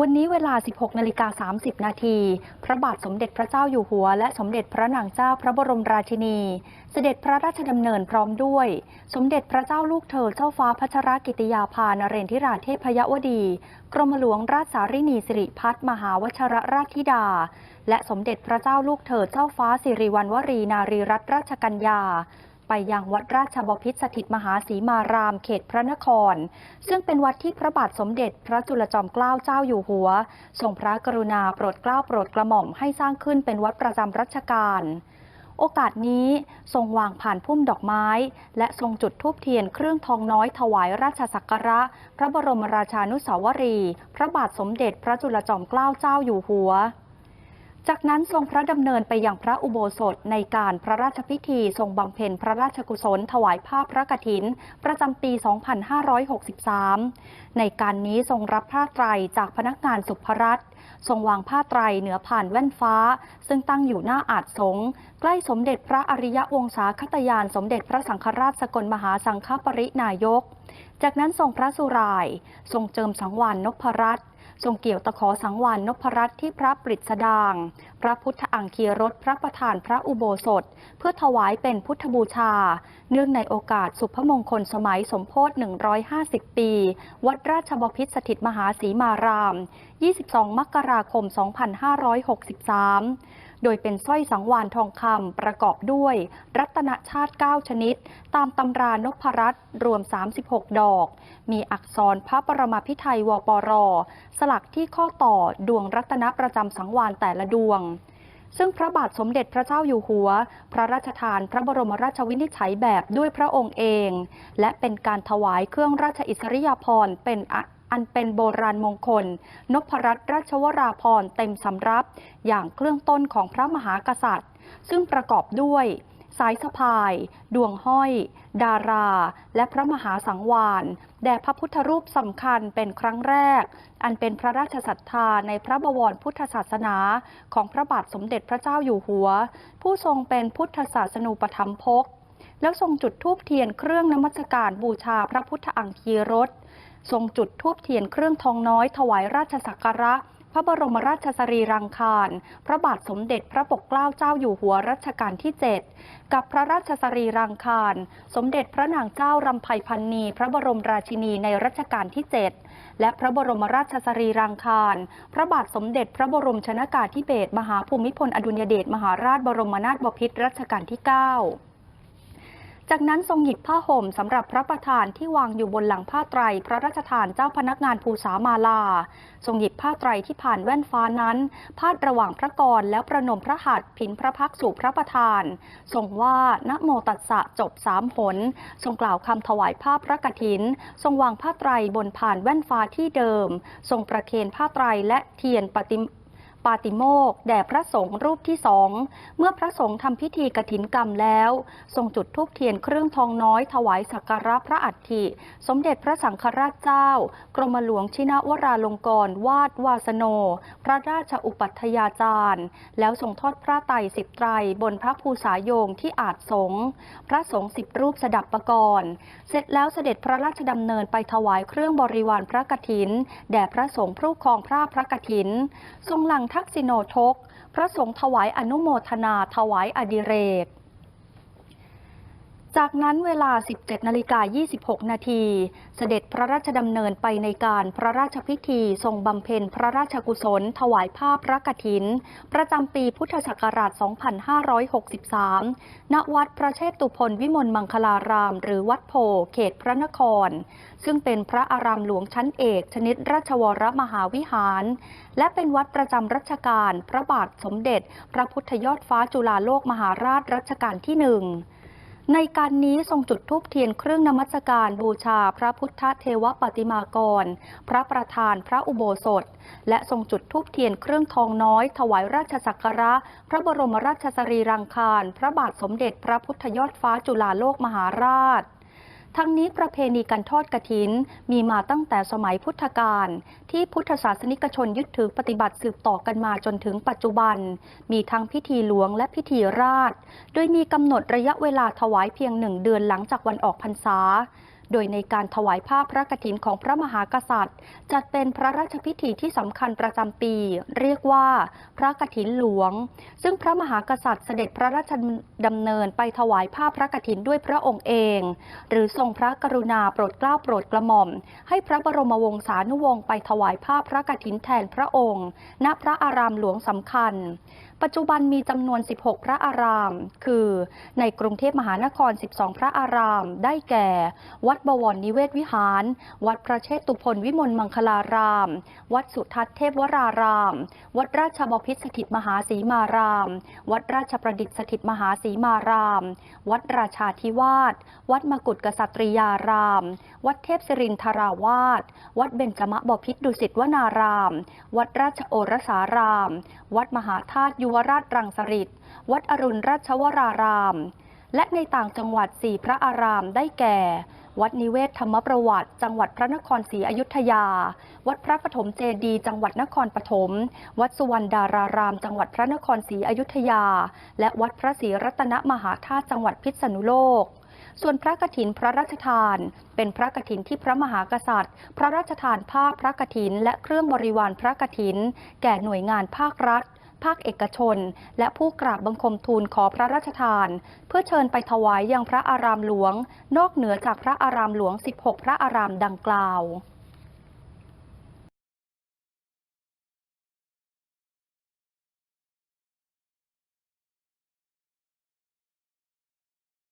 วันนี้เวลา 16นาฬิกา30 นาที พระบาทสมเด็จพระเจ้าอยู่หัว และสมเด็จพระนางเจ้าพระบรมราชินี เสด็จพระราชดำเนินพร้อมด้วย สมเด็จพระเจ้าลูกเธอเจ้าฟ้าพัชรกิติยาภานเรนทิราเทพยวดี กรมหลวงราชสารินีสิริพัฒมหาวชรราชธิดา และสมเด็จพระเจ้าลูกเธอเจ้าฟ้าสิริวัณวรีนารีรัตนราชกัญญา ไปยังวัดราชบพิตรสถิตมหาสีมารามเขตพระนคร ซึ่งเป็นวัดที่พระบาทสมเด็จพระจุลจอมเกล้าเจ้าอยู่หัวทรงพระกรุณาโปรดเกล้าโปรดกระหม่อมให้สร้างขึ้นเป็นวัดประจำรัชกาลโอกาสนี้ทรงวางผ่านพุ่มดอกไม้ และทรงจุดธูปเทียนเครื่องทองน้อยถวายราชสักการะ พระบรมราชานุสาวรี พระบาทสมเด็จพระจุลจอมเกล้าเจ้าอยู่หัว จากนั้นทรงพระดำเนินไปยังพระอุโบสถในการพระราชพิธีทรงบำเพ็ญพระราชกุศลถวายผ้าพระกฐิน ประจำปี 2563 ในการนี้ทรงรับผ้าไตรจากพนักงานสุภรัตน์ทรงวางผ้าไตรเหนือผ่านแว่นฟ้า ซึ่งตั้งอยู่หน้าอาจสงใกล้สมเด็จพระอริยวงศาคตยานสมเด็จพระสังฆราชสกลมหาสังฆปรินายก จากนั้นทรงพระสุราย ทรงเจิมสังวานนพรัตน์ ทรงเกี่ยวตะขอสังวานนพรัตน์ที่พระปริศดาง พระพุทธอังคีรถพระประธานพระอุโบสถ เพื่อถวายเป็นพุทธบูชา เนื่องในโอกาสสุพมงคลสมัยสมโพธิ150 ปี วัดราชบพิษสถิตมหาสีมาราม 22 มกราคม 2563 โดยเป็นสร้อยสังวานทองคำประกอบด้วย รัตนชาติ 9 ชนิด ตามตำรานพรัตน์รวม 36 ดอก มีอักษรพระปรมาภิไธยวปร สลักที่ข้อต่อดวงรัตนประจำสังวานแต่ละดวงซึ่งพระบาทสมเด็จพระเจ้าอยู่หัว พระราชทานพระบรมราชวินิจฉัยแบบด้วยพระองค์เอง และเป็นการถวายเครื่องราชอิสริยาภรณ์เป็น อันเป็นโบราณมงคล นพรัตนราชวราภรเต็มสำรับ อย่างเครื่องต้นของพระมหากษัตริย์ ซึ่งประกอบด้วย สายสะพาย ดวงห้อย ดารา และพระมหาสังวานแด่พระพุทธรูปสำคัญเป็นครั้งแรก อันเป็นพระราชศรัทธาในพระบวรพุทธศาสนาของพระบาทสมเด็จพระเจ้าอยู่หัว ผู้ทรงเป็นพุทธศาสนูปธรรมภกแล้วทรงจุดธูปเทียนเครื่องนมัสการบูชาพระพุทธอังคีรส ทรงจุดธูปเทียนเครื่องทองน้อยถวายราชสักการะ พระบรมราชสรีรังคารพระบาทสมเด็จพระปกเกล้าเจ้าอยู่หัวรัชกาลที่ 7 กับพระราชสรีรังคารสมเด็จพระนางเจ้ารำไพพันนี พระบรมราชินีในรัชกาลที่ 7 และพระบรมราชสรีรังคารพระบาทสมเด็จพระบรมชนากาธิเบศรมหาภูมิพลอดุลยเดชมหาราชบรมนาถบพิตรรัชกาลที่ 9 จากนั้นทรงหยิบผ้าห่มสำหรับพระประธานที่วางอยู่บนหลังผ้าไตร พระราชทานเจ้าพนักงานภูษามาลา ทรงหยิบผ้าไตรที่ผ่านแว่นฟ้านั้น พาดระหว่างพระกรแล้วประนมพระหัตถ์ผินพระพักสู่พระประธาน ทรงว่านะโมตัสสะจบสามหนทรงกล่าวคำถวายผ้าพระกฐิน ทรงวางผ้าไตรบนผ่านแว่นฟ้าที่เดิม ทรงประเคนผ้าไตรและเทียนปฏิ ปาติโมกแด่พระสงฆ์รูปที่สอง เมื่อพระสงฆ์ทำพิธีกฐินกรรมแล้ว ทรงจุดธูปเทียนเครื่องทองน้อยถวายสักการะพระอัฐิ สมเด็จพระสังฆราชเจ้า กรมหลวงชินวราลงกรณวาดวาสโน พระราชอุปัฏยาจารย์ แล้วทรงทอดพระไตรสิบไตรบนพระภูษาโยงที่อาจสงพระสงฆ์สิบรูปสดับประกรณ์เสร็จแล้วเสด็จพระราชดำเนินไปถวายเครื่องบริวารพระกฐิน แด่พระสงฆ์ผู้ครองพระพระกฐิน ทรงหลังทักษิโนทก พระสงฆ์ถวายอนุโมทนาถวายอดิเรก จากนั้นเวลา 17 นาฬิกา 26 นาที เสด็จพระราชดำเนินไปในการพระราชพิธีทรงบำเพ็ญพระราชกุศล ถวายผ้าพระกฐิน ประจำปีพุทธศักราช 2563 ณ วัดพระเชตุพนวิมลมังคลาราม หรือวัดโพ เขตพระนคร ซึ่งเป็นพระอารามหลวงชั้นเอก ชนิดราชวรมหาวิหาร และเป็นวัดประจำรัชกาลพระบาทสมเด็จ พระพุทธยอดฟ้าจุฬาโลกมหาราชรัชกาลที่หนึ่ง ในการนี้ทรงจุดธูปเทียนเครื่องนมัสการบูชาพระพุทธเทวปฏิมากร พระประธานพระอุโบสถ และทรงจุดธูปเทียนเครื่องทองน้อย ถวายราชสักการะ พระบรมราชสรีรังคาร พระบาทสมเด็จพระพุทธยอดฟ้าจุฬาโลกมหาราช ทั้งนี้ประเพณีการทอดกระถิน มีมาตั้งแต่สมัยพุทธกาลที่พุทธศาสนิกชนยึดถือปฏิบัติสืบต่อกันมาจนถึงปัจจุบัน มีทั้งพิธีหลวงและพิธีราช โดยมีกำหนดระยะเวลาถวายเพียงหนึ่งเดือนหลังจากวันออกพรรษา โดยในการถวายผ้าพระกฐินของพระมหากษัตริย์ จัดเป็นพระราชพิธีที่สำคัญประจำปี เรียกว่าพระกฐินหลวง ซึ่งพระมหากษัตริย์เสด็จพระราชดำเนินไปถวายผ้าพระกฐินด้วยพระองค์เอง หรือทรงพระกรุณาโปรดเกล้าโปรดกระหม่อม ให้พระบรมวงศานุวงศ์ไปถวายผ้าพระกฐินแทนพระองค์ ณพระอารามหลวงสำคัญ ปัจจุบันมีจำนวน 16 พระอาราม คือในกรุงเทพมหานคร 12 พระอาราม ได้แก่ วัดบวรนิเวศวิหาร วัดพระเชตุพนวิมลมังคลาราม วัดสุทัศน์เทพวราราม วัดราชบพิตรสถิตมหาสีมาราม วัดราชประดิษฐ์สถิตมหาสีมาราม วัดราชาธิวาส วัดมกุฏกษัตริยาราม วัดเทพศิรินทราวาส วัดเบญจมบพิตรดุสิตวนาราม วัดราชโอรสาราม วัดมหาธาตุยุวราชรังสฤษวัดอรุณราชวราราม และในต่างจังหวัดสี่พระอารามได้แก่ วัดนิเวศธรรมประวัติ จังหวัดพระนครศรีอยุธยา วัดพระปฐมเจดีจังหวัดนครปฐม วัดสุวรรณดาราราม จังหวัดพระนครศรีอยุธยา และวัดพระศรีรัตนมหาธาตุจังหวัดพิษณุโลกส่วนพระกฐินพระราชทาน เป็นพระกฐินที่พระมหากษัตริย์ พระราชทานผ้าพระกฐิน และเครื่องบริวารพระกฐิน แก่หน่วยงานภาครัฐ ภาคเอกชน และผู้กราบบังคมทูลขอพระราชทาน เพื่อเชิญไปถวายยังพระอารามหลวง นอกเหนือจากพระอารามหลวง 16 พระอารามดังกล่าว